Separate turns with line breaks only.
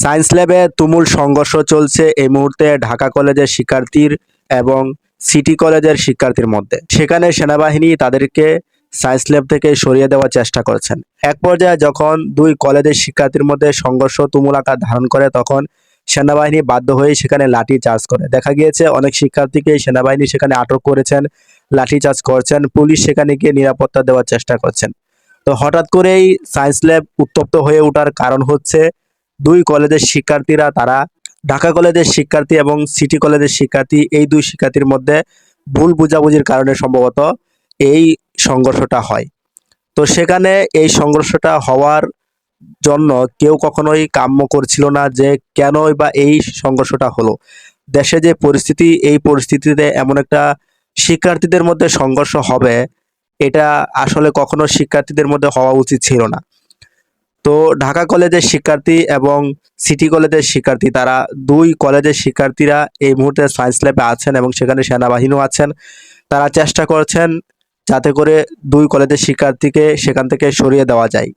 Science ল্যাবে তুমুল সংঘর্ষ চলছে এই মুহূর্তে ঢাকা কলেজের শিক্ষার্থীর এবং সিটি কলেজের শিক্ষার্থীর মধ্যে। সেখানে সেনাবাহিনী তাদেরকে সায়েন্স ল্যাব থেকে সরিয়ে দেওয়ার চেষ্টা করছেন। এক পর্যায়ে যখন দুই কলেজের শিক্ষার্থীর মধ্যে সংঘর্ষ তুমুল আকার ধারণ করে, তখন সেনাবাহিনী বাধ্য হয়ে সেখানে লাঠি চার্জ করে। দেখা গিয়েছে, অনেক শিক্ষার্থীকে সেনাবাহিনী সেখানে আটক করেছেন, লাঠি চার্জ করছেন, পুলিশ সেখানে গিয়ে নিরাপত্তা দেওয়ার চেষ্টা করছেন। তো হঠাৎ করেই সায়েন্স ল্যাব উত্তপ্ত হয়ে ওঠার কারণ হচ্ছে দুই কলেজের শিক্ষার্থীরা তারা ঢাকা কলেজের শিক্ষার্থী এবং সিটি কলেজের শিক্ষার্থী, এই দুই শিক্ষার্থীর মধ্যে ভুল বোঝাবুঝির কারণে সম্ভবত এই সংঘর্ষটা হয়। তো সেখানে এই সংঘর্ষটা হওয়ার জন্য কেউ কখনোই কাম্য করছিল না যে কেনই বা এই সংঘর্ষটা হলো। দেশে যে পরিস্থিতি, এই পরিস্থিতিতে এমন একটা শিক্ষার্থীদের মধ্যে সংঘর্ষ হবে, এটা আসলে কখনো শিক্ষার্থীদের মধ্যে হওয়া উচিত ছিল না। তো ঢাকা কলেজের শিক্ষার্থী এবং সিটি কলেজের শিক্ষার্থী, তারা দুই কলেজের শিক্ষার্থীরা এই মুহূর্তে সায়েন্স ল্যাবে আছেন এবং সেখানে সেনাবাহিনীও আছেন। তারা চেষ্টা করছেন যাতে করে দুই কলেজের শিক্ষার্থীকে সেখান থেকে সরিয়ে দেওয়া যায়।